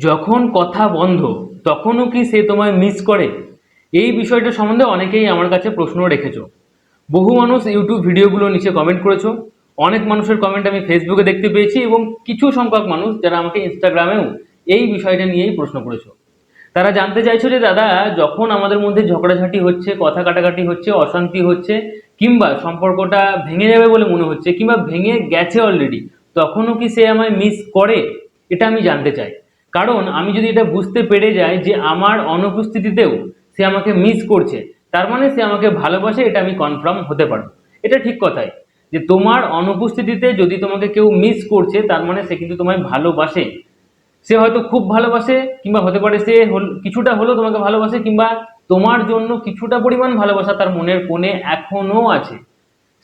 যখন কথা বন্ধ, তখনও কি সে তোমায় মিস করে? এই বিষয়টা সম্বন্ধে অনেকেই আমার কাছে প্রশ্ন রেখেছো। বহু মানুষ ইউটিউব ভিডিওগুলো নিচে কমেন্ট করেছ। অনেক মানুষের কমেন্ট আমি ফেসবুকে দেখতে পেয়েছি এবং কিছু সংখ্যক মানুষ যারা আমাকে ইনস্টাগ্রামেও এই বিষয়টা নিয়েই প্রশ্ন করেছ। তারা জানতে চাইছো যে, দাদা, যখন আমাদের মধ্যে ঝগড়াঝাটি হচ্ছে, কথা কাটাকাটি হচ্ছে, অশান্তি হচ্ছে, কিংবা সম্পর্কটা ভেঙে যাবে বলে মনে হচ্ছে, কিংবা ভেঙে গেছে অলরেডি তখনও কি সে আমায় মিস করে? এটা আমি জানতে চাই। কারণ আমি যদি এটা বুঝতে পেরে যাই যে আমার অনুপস্থিতিতেও সে আমাকে মিস করছে, তার মানে সে আমাকে ভালোবাসে, এটা আমি কনফার্ম হতে পারব। এটা ঠিক কথাই, যে তোমার অনুপস্থিতিতে যদি তোমাকে কেউ মিস করছে, তার মানে সে কিন্তু তোমায় ভালোবাসে। সে হয়তো খুব ভালোবাসে, কিংবা হতে পারে সে কিছুটা হলেও তোমাকে ভালোবাসে, কিংবা তোমার জন্য কিছুটা পরিমাণ ভালোবাসা তার মনের কোণে এখনও আছে।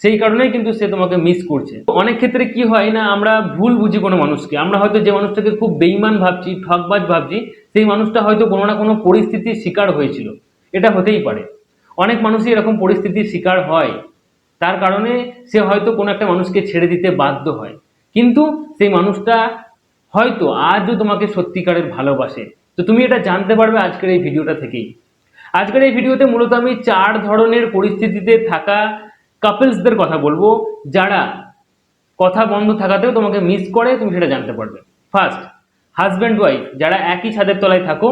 সেই কারণেই কিন্তু সে তোমাকে মিস করছে। অনেক ক্ষেত্রে কি হয় না, আমরা ভুল বুঝি কোনো মানুষকে। আমরা হয়তো যে মানুষটাকে খুব বেইমান ভাবছি, ঠকবাজ ভাবছি, সেই মানুষটা হয়তো কোনো না কোনো পরিস্থিতির শিকার হয়েছিল। এটা হতেই পারে। অনেক মানুষই এরকম পরিস্থিতির শিকার হয়। তার কারণে সে হয়তো কোনো একটা মানুষকে ছেড়ে দিতে বাধ্য হয়। কিন্তু সেই মানুষটা হয়তো আজও তোমাকে সত্যিকারের ভালোবাসে। তো তুমি এটা জানতে পারবে আজকের এই ভিডিওটা থেকেই। আজকের এই ভিডিওতে মূলত আমি চার ধরনের পরিস্থিতিতে থাকা কাপলসদের কথা বলব, যারা কথা বন্ধ থাকাতেও তোমাকে মিস করে, তুমি সেটা জানতে পারবে। ফার্স্ট হাজব্যান্ড ওয়াইফ যারা একই ছাদের তলায় থাকো,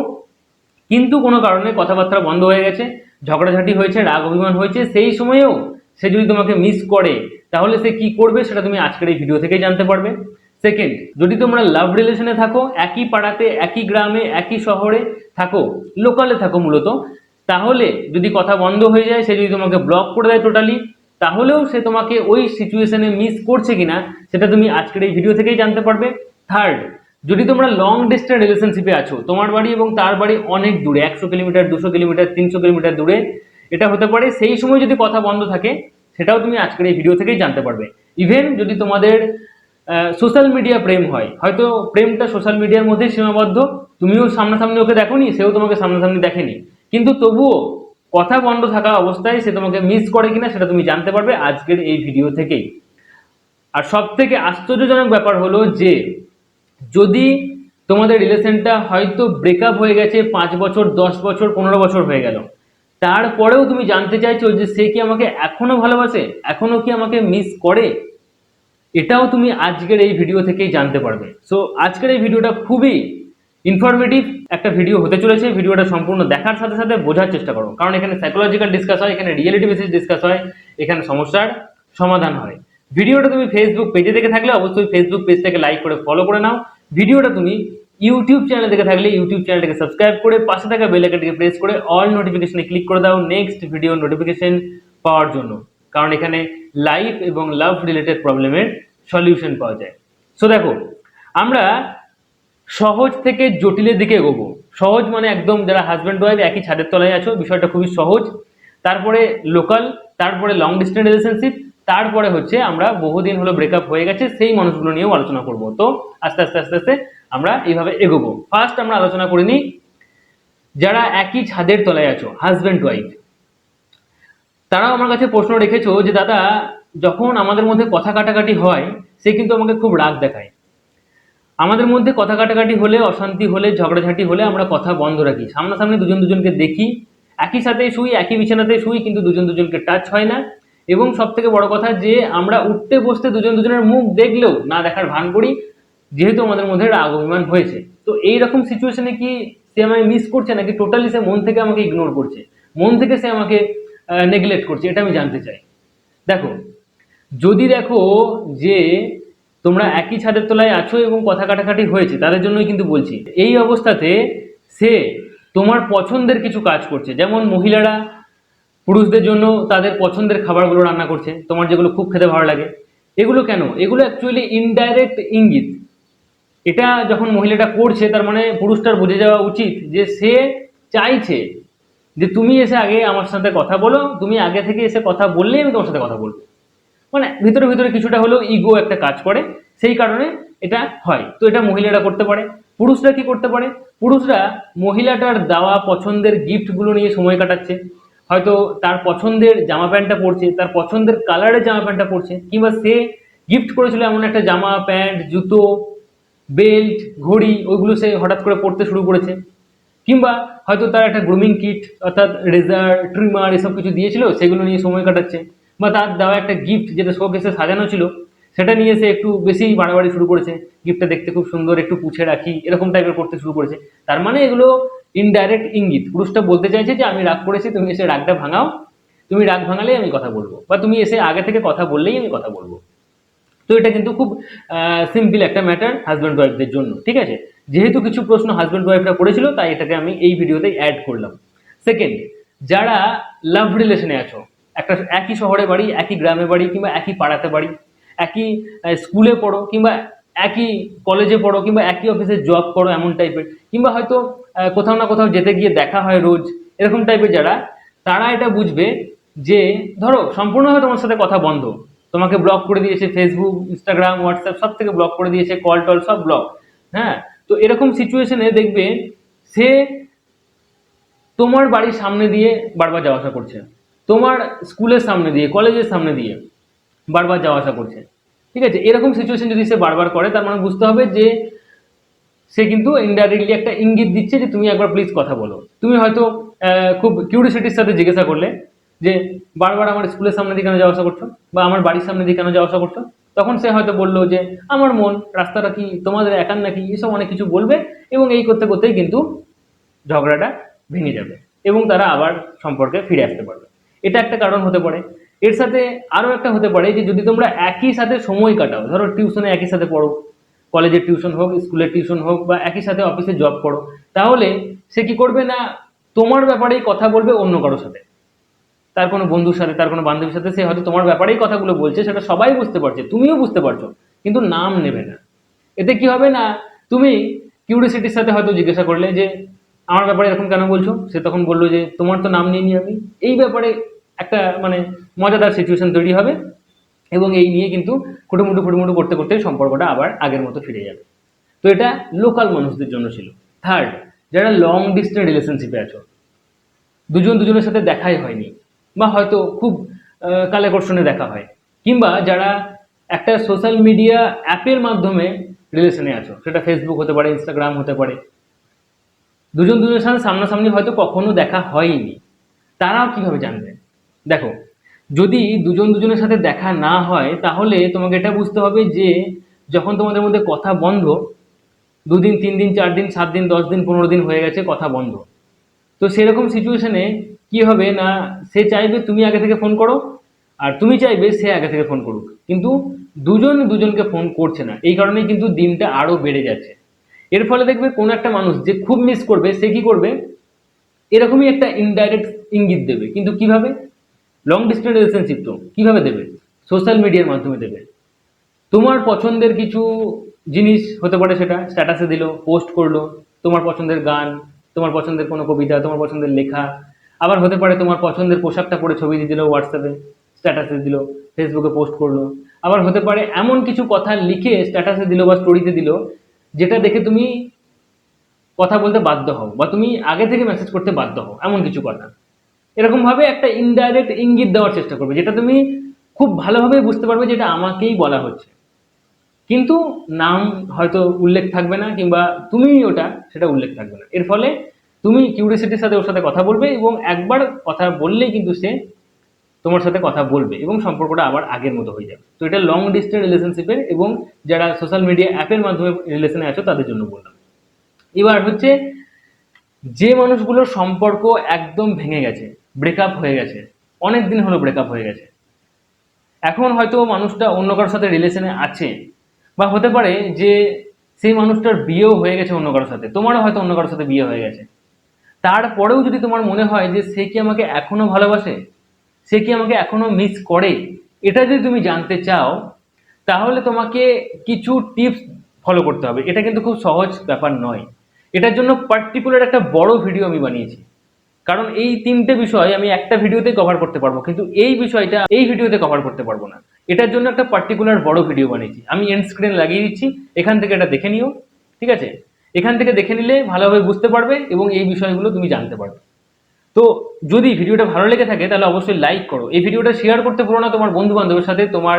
কিন্তু কোনো কারণে কথাবার্তা বন্ধ হয়ে গেছে, ঝগড়াঝাটি হয়েছে, রাগ অভিমান হয়েছে, সেই সময়েও সে যদি তোমাকে মিস করে, তাহলে সে কি করবে সেটা তুমি আজকের এই ভিডিও থেকেই জানতে পারবে। সেকেন্ড যদি তোমরা লাভ রিলেশনে থাকো, একই পাড়াতে, একই গ্রামে, একই শহরে থাকো লোকালে থাকো মূলত, তাহলে যদি কথা বন্ধ হয়ে যায়, সে যদি তোমাকে ব্লক করে দেয় টোটালি তাহলেও সে তোমাকে ওই সিচুয়েশনে মিস করছে কিনা, সেটা তুমি আজকের এই ভিডিও থেকেই জানতে পারবে। থার্ড যদি তোমরা লং ডিস্টেন্স রিলেশনশিপে আছো, তোমার বাড়ি এবং তার বাড়ি অনেক দূরে, একশো কিলোমিটার, দুশো কিলোমিটার, তিনশো কিলোমিটার দূরে, এটা হতে পারে, সেই সময় যদি কথা বন্ধ থাকে, সেটাও তুমি আজকের এই ভিডিও থেকেই জানতে পারবে। ইভেন যদি তোমাদের সোশ্যাল মিডিয়া প্রেম হয়, হয়তো প্রেমটা সোশ্যাল মিডিয়ার মধ্যেই সীমাবদ্ধ, তুমিও সামনাসামনি ওকে দেখোনি, সেও তোমাকে সামনাসামনি দেখেনি। কিন্তু তবুও কথা বন্ধ থাকা অবস্থায় সে তোমাকে মিস করে কিনা সেটা তুমি জানতে পারবে আজকের এই ভিডিও থেকেই। আর সব থেকে আশ্চর্যজনক ব্যাপার হলো যে, যদি তোমাদের রিলেশনটা হয়তো ব্রেকআপ হয়ে গেছে পাঁচ বছর, দশ বছর, পনেরো বছর হয়ে গেল। তারপরেও তুমি জানতে চাইছো যে সে কি আমাকে এখনও ভালোবাসে? এখনও কি আমাকে মিস করে? এটাও তুমি আজকের এই ভিডিও থেকেই জানতে পারবে। সো আজকের এই ভিডিওটা খুবই ইনফরমেটিভ একটা ভিডিও হতে চলেছে। ভিডিওটা সম্পূর্ণ দেখার সাথে সাথে বোঝার চেষ্টা করো। কারণ এখানে সাইকোলজিক্যাল ডিসকাস হয়, এখানে রিয়েলিটি বেসিস ডিসকাস হয়, এখানে সমস্যার সমাধান হয়। ভিডিওটা তুমি ফেসবুক পেজে দেখে থাকলে অবশ্যই ফেসবুক পেজটাকে লাইক করে ফলো করে নাও। ভিডিওটা তুমি ইউটিউব চ্যানেল দেখে থাকলে ইউটিউব চ্যানেলটাকে সাবস্ক্রাইব করে পাশে থাকা বেল আইকনটিকে প্রেস করে অল নোটিফিকেশনে ক্লিক করে দাও নেক্সট ভিডিও নোটিফিকেশন পাওয়ার জন্য। কারণ এখানে লাইফ এবং লাভ রিলেটেড প্রবলেমের সলিউশন পাওয়া যায়। সো দেখো, আমরা সহজ থেকে জটিলের দিকে এগোবো। সহজ মানে একদম যারা হাজব্যান্ড ওয়াইফ একই ছাদের তলায় আছো, বিষয়টা খুবই সহজ। তারপরে লোকাল তারপরে লং ডিস্টেন্স রিলেশনশিপ তারপরে হচ্ছে আমরা বহুদিন হলো ব্রেকআপ হয়ে গেছে, সেই মানুষগুলো নিয়েও আলোচনা করব। তো আস্তে আস্তে আস্তে আস্তে আমরা এইভাবে এগোবো। ফার্স্ট আমরা আলোচনা করে নিই, যারা একই ছাদের তলায় আছো হাজব্যান্ড ওয়াইফ তারাও আমার কাছে প্রশ্ন রেখেছো যে, দাদা, যখন আমাদের মধ্যে কথা কাটাকাটি হয়, সে কিন্তু আমাকে খুব রাগ দেখায়। আমাদের মধ্যে কথা কাটাকাটি হলে, অশান্তি হলে, ঝগড়াঝাটি হলে আমরা কথা বন্ধ রাখি। সামনাসামনি দুজন দুজনকে দেখি। একই সাথে শুই, একই বিছানাতে শুই, কিন্তু দুজন দুজনকে টাচ হয় না। এবং সব থেকে বড় কথা যে, আমরা উঠতে বসতে দুজন দুজনের মুখ দেখলেও না দেখার ভান করি যেহেতু আমাদের মধ্যে রাগ অভিমান হয়েছে। তো এই রকম সিচুয়েশনে কি সে আমায় মিস করছে নাকি টোটালি সে মন থেকে আমাকে ইগনোর করছে? মন থেকে সে আমাকে নেগলেক্ট করছে, এটা আমি জানতে চাই। দেখো, যদি দেখো যে তোমরা একই ছাদের তলায় আছো এবং কথা কাটাকাটি হয়েছে, তাদের জন্যই কিন্তু বলছি। এই অবস্থাতে সে তোমার পছন্দের কিছু কাজ করছে। যেমন মহিলারা পুরুষদের জন্য তাদের পছন্দের খাবারগুলো রান্না করছে, তোমার যেগুলো খুব খেতে ভালো লাগে। এগুলো কেন? এগুলো অ্যাকচুয়ালি ইনডাইরেক্ট ইঙ্গিত। এটা যখন মহিলাটা করছে, তার মানে পুরুষটার বুঝে যাওয়া উচিত যে সে চাইছে যে তুমি এসে আগে আমার সাথে কথা বলো, তুমি আগে থেকে এসে কথা বললেই আমি তোমার সাথে কথা বলব। মানে ভিতরে ভিতরে কিছুটা হলেও ইগো একটা কাজ করে, সেই কারণে এটা হয়। তো এটা মহিলারা করতে পারে। পুরুষরা কি করতে পারে? পুরুষরা মহিলাটার দেওয়া পছন্দের গিফটগুলো নিয়ে সময় কাটাচ্ছে। হয়তো তার পছন্দের জামা প্যান্টটা পরছে, তার পছন্দের কালারের জামা প্যান্টটা পরছে, কিংবা সে গিফট করেছিল এমন একটা জামা, প্যান্ট, জুতো বেল্ট ঘড়ি, ওইগুলো সে হঠাৎ করে পড়তে শুরু করেছে। কিংবা হয়তো তার একটা গ্রুমিং কিট অর্থাৎ রেজার ট্রিমার এসব কিছু দিয়েছিল, সেগুলো নিয়ে সময় কাটাচ্ছে। বা তার দেওয়া একটা গিফট যেটা শোকেসে সাজানো ছিল, সেটা নিয়ে সে একটু বেশি বাড়াবাড়ি শুরু করেছে। গিফটটা দেখতে খুব সুন্দর, একটু পুছে রাখি, এরকম টাইপের করতে শুরু করেছে। তার মানে এগুলো ইনডাইরেক্ট ইঙ্গিত। পুরুষটা বলতে চাইছে যে, আমি রাগ করেছি, তুমি এসে রাগটা ভাঙাও। তুমি রাগ ভাঙালেই আমি কথা বলব বা তুমি এসে আগে থেকে কথা বললেই আমি কথা বলব। তো এটা কিন্তু খুব সিম্পল একটা ম্যাটার হাজব্যান্ড ওয়াইফদের জন্য, ঠিক আছে? যেহেতু কিছু প্রশ্ন হাজব্যান্ড ওয়াইফরা করেছিল, তাই এটাকে আমি এই ভিডিওতে অ্যাড করলাম। সেকেন্ড যারা লাভ রিলেশনে আছো একটা একই শহরে বাড়ি, একই গ্রামে বাড়ি কিংবা একই পাড়াতে বাড়ি, একই স্কুলে পড়ো কিংবা একই কলেজে পড়ো কিংবা একই অফিসে জব করো এমন টাইপের কিংবা হয়তো কোথাও না কোথাও যেতে গিয়ে দেখা হয় রোজ, এরকম টাইপের যারা, তারা এটা বুঝবে যে, ধরো, সম্পূর্ণভাবে তোমার সাথে কথা বন্ধ। তোমাকে ব্লক করে দিয়েছে ফেসবুক ইনস্টাগ্রাম হোয়াটসঅ্যাপ সব থেকে ব্লক করে দিয়েছে কল টল সব ব্লক হ্যাঁ? তো এরকম সিচুয়েশনে দেখবে, সে তোমার বাড়ির সামনে দিয়ে বারবার যাওয়া আসা করছে। তোমার স্কুলের সামনে দিয়ে, কলেজের সামনে দিয়ে বারবার যাওয়া আসা করছে। ঠিক আছে? এরকম সিচুয়েশন যদি সে বারবার করে, তার মানে বুঝতে হবে যে সে কিন্তু ইনডাইরেক্টলি একটা ইঙ্গিত দিচ্ছে যে তুমি একবার প্লিজ কথা বলো। তুমি হয়তো খুব কিউরিসিটির সাথে জিজ্ঞাসা করলে যে, বারবার আমার স্কুলের সামনে দিয়ে কেন যাওয়া আসা করছ? বা আমার বাড়ির সামনে দিয়ে কেন যাওয়া আসা করছ? তখন সে হয়তো বলল যে, আমার মন, রাস্তাটা কি তোমাদের একার নাকি? এসব অনেক কিছু বলবে এবং এই করতে করতেই কিন্তু ঝগড়াটা ভেঙে যাবে এবং তারা আবার সম্পর্কে ফিরে আসতে পারবে। এটা একটা কারণ হতে পারে। এর সাথে আরও একটা হতে পারে যে যদি তোমরা একই সাথে সময় কাটাও, ধরো টিউশনে একই সাথে পড়ো কলেজের টিউশন হোক স্কুলের টিউশন হোক বা একই সাথে অফিসে জব করো, তাহলে সে কি করবে না তোমার ব্যাপারেই কথা বলবে অন্য কারোর সাথে। তার কোনো বন্ধুর সাথে, তার কোনো বান্ধবীর সাথে সে হয়তো তোমার ব্যাপারেই কথাগুলো বলছে, সেটা সবাই বুঝতে পারছে, তুমিও বুঝতে পারছ, কিন্তু নাম নেবে না। এতে কি হবে না, তুমি কিউরিসিটির সাথে হয়তো জিজ্ঞাসা করলে যে, আমার ব্যাপারে এরকম কেন বলছো? সে তখন বলল যে, তোমার তো নাম নিয়ে নি আমি এই ব্যাপারে একটা মানে মজাদার সিচুয়েশন তৈরি হবে এবং এই নিয়ে কিন্তু খুঁটোমুটু খুঁটোমুটু করতে করতে সম্পর্কটা আবার আগের মতো ফিরে যাবে। তো এটা লোকাল মানুষদের জন্য ছিল। থার্ড যারা লং ডিস্টেন্স রিলেশনশিপে আছো, দুজন দুজনের সাথে দেখাই হয়নি বা হয়তো খুব কালেকর্ষণে দেখা হয়, কিংবা যারা একটা সোশ্যাল মিডিয়া অ্যাপের মাধ্যমে রিলেশনে আছো, সেটা ফেসবুক হতে পারে ইনস্টাগ্রাম হতে পারে, দুজন দুজনের সাথে সামনাসামনি হয়তো কখনো দেখা হয়নি, তারাও কীভাবে জানবে? দেখো, যদি দুজন দুজনের সাথে দেখা না হয়, তাহলে তোমাকে এটা বুঝতে হবে যে যখন তোমাদের মধ্যে কথা বন্ধ, দুদিন তিন দিন চার দিন সাত দিন দশ দিন পনেরো দিন হয়ে গেছে কথা বন্ধ। তো সেরকম সিচুয়েশনে কি হবে না, সে চাইবে তুমি আগে থেকে ফোন করো, আর তুমি চাইবে সে আগে থেকে ফোন করুক। কিন্তু দুজন দুজনকে ফোন করছে না, এই কারণেই কিন্তু দিনটা আরও বেড়ে যাচ্ছে। এর ফলে দেখবে কোন একটা মানুষ যে খুব মিস করবে, সে কি করবে? এরকমই একটা ইনডাইরেক্ট ইঙ্গিত দেবে। কিন্তু কীভাবে? লং ডিস্টেন্স রিলেশনশিপ তো, কীভাবে দেবে? সোশ্যাল মিডিয়ার মাধ্যমে দেবে। তোমার পছন্দের কিছু জিনিস হতে পারে সেটা স্ট্যাটাসে দিল পোস্ট করল, তোমার পছন্দের গান, তোমার পছন্দের কোনো কবিতা, তোমার পছন্দের লেখা, আবার হতে পারে তোমার পছন্দের পোশাকটা পরে ছবি দিয়ে দিল হোয়াটসঅ্যাপে স্ট্যাটাসে দিল ফেসবুকে পোস্ট করল। আবার হতে পারে এমন কিছু কথা লিখে স্ট্যাটাসে দিল বা স্টোরিতে দিল, যেটা দেখে তুমি কথা বলতে বাধ্য হও, বা তুমি আগে থেকে মেসেজ করতে বাধ্য হও, এমন কিছু কথা। এরকম ভাবে একটা ইনডাইরেক্ট ইঙ্গিত দেওয়ার চেষ্টা করবে, যেটা তুমি খুব ভালোভাবে বুঝতে পারবে যেটা আমাকেই বলা হচ্ছে। কিন্তু নাম হয়তো উল্লেখ থাকবে না, কিংবা তুমি ওটা, সেটা উল্লেখ থাকবে না। এর ফলে তুমি কিউরিয়াসিটির সাথে ওর সাথে কথা বলবে এবং একবার কথা বললেই কিন্তু সে তোমার সাথে কথা বলবে এবং সম্পর্কটা আবার আগের মতো হয়ে যাবে। তো এটা লং ডিস্টেন্স রিলেশনশিপের এবং যারা সোশ্যাল মিডিয়া অ্যাপের মাধ্যমে রিলেশনে আছো, তাদের জন্য বললাম। এবার হচ্ছে, যে মানুষগুলোর সম্পর্ক একদম ভেঙে গেছে ব্রেকআপ হয়ে গেছে। অনেক দিন হলো ব্রেকআপ হয়ে গেছে। এখন হয়তো মানুষটা অন্য কারোর সাথে রিলেশনে আছে। বা হতে পারে যে সেই মানুষটার বিয়েও হয়ে গেছে অন্য কারোর সাথে। তোমারও হয়তো অন্য কারোর সাথে বিয়ে হয়ে গেছে। তারপরেও যদি তোমার মনে হয় যে সে কি আমাকে এখনও ভালোবাসে? সে কি আমাকে এখনও মিস করে? এটা যদি তুমি জানতে চাও, তাহলে তোমাকে কিছু টিপস ফলো করতে হবে। এটা কিন্তু খুব সহজ ব্যাপার নয়। এটার জন্য পার্টিকুলার একটা বড় ভিডিও আমি বানিয়েছি। কারণ এই তিনটে বিষয় আমি একটা ভিডিওতে কভার করতে পারব, কিন্তু এই বিষয়টা এই ভিডিওতে কভার করতে পারব না। এটার জন্য একটা পার্টিকুলার বড় ভিডিও বানিয়েছি। আমি এন্ড স্ক্রিন লাগিয়ে দিচ্ছি, এখান থেকে এটা দেখে নিও, ঠিক আছে? এখান থেকে দেখে নিলে ভালোভাবে বুঝতে পারবে এবং এই বিষয়গুলো তুমি জানতে পারবে। তো যদি ভিডিওটা ভালো লেগে থাকে, তাহলে অবশ্যই লাইক করো। এই ভিডিওটা শেয়ার করতে পুরো না তোমার বন্ধু বান্ধবের সাথে, তোমার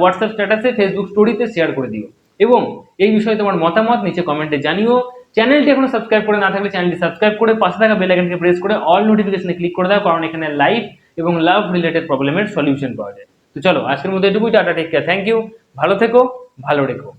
হোয়াটসঅ্যাপ স্ট্যাটাসে ফেসবুক স্টোরিতে শেয়ার করে দিও। এবং এই বিষয়ে তোমার মতামত নিচে কমেন্টে জানিও। চ্যানেলটি এখনও সাবস্ক্রাইব করে না থাকলে চ্যানেলটি সাবস্ক্রাইব করে পাশে থাকা বেল আইকনকে প্রেস করে অল নোটিফিকেশনে ক্লিক করে দাও, কারণ এখানে লাইভ এবং লাভ রিলেটেড প্রবলেমের সলিউশন পাওয়া যায়। তো চলো, আজকের মধ্যে এটুকুই, tata take care thank you ভালো থেকো, ভালো রেখো।